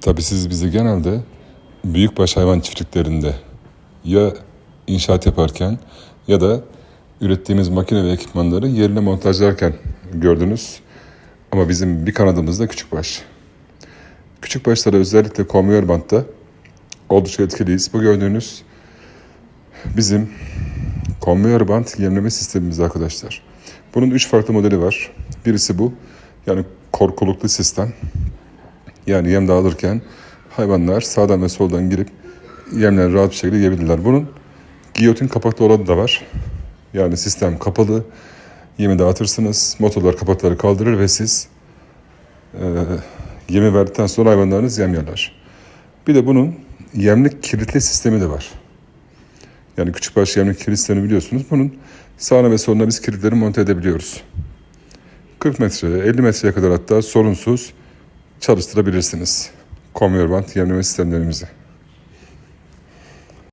Tabii siz bizi genelde büyükbaş hayvan çiftliklerinde ya inşaat yaparken ya da ürettiğimiz makine ve ekipmanları yerine montajlarken gördünüz. Ama bizim bir kanadımız da küçükbaş. Küçükbaşlara özellikle konveyör bantta oldukça etkiliyiz. Bu gördüğünüz bizim konveyör bant yemleme sistemimiz arkadaşlar. Bunun üç farklı modeli var. Birisi bu. Yani korkuluklu sistem. Yani yem dağılırken hayvanlar sağdan ve soldan girip yemleri rahat bir şekilde yiyebilirler. Bunun giyotin kapaklı olanı da var. Yani sistem kapalı. Yemi dağıtırsınız. Motorlar kapakları kaldırır ve siz e, yemi verdikten sonra hayvanlarınız yem yerler. Bir de bunun yemlik kilitli sistemi de var. Yani küçükbaş yemlik kilit sistemi biliyorsunuz. Bunun sağına ve soluna biz kilitleri monte edebiliyoruz. 40 metreye, 50 metreye kadar hatta sorunsuz çalıştırabilirsiniz. Konveyör bant yemleme sistemlerimizi.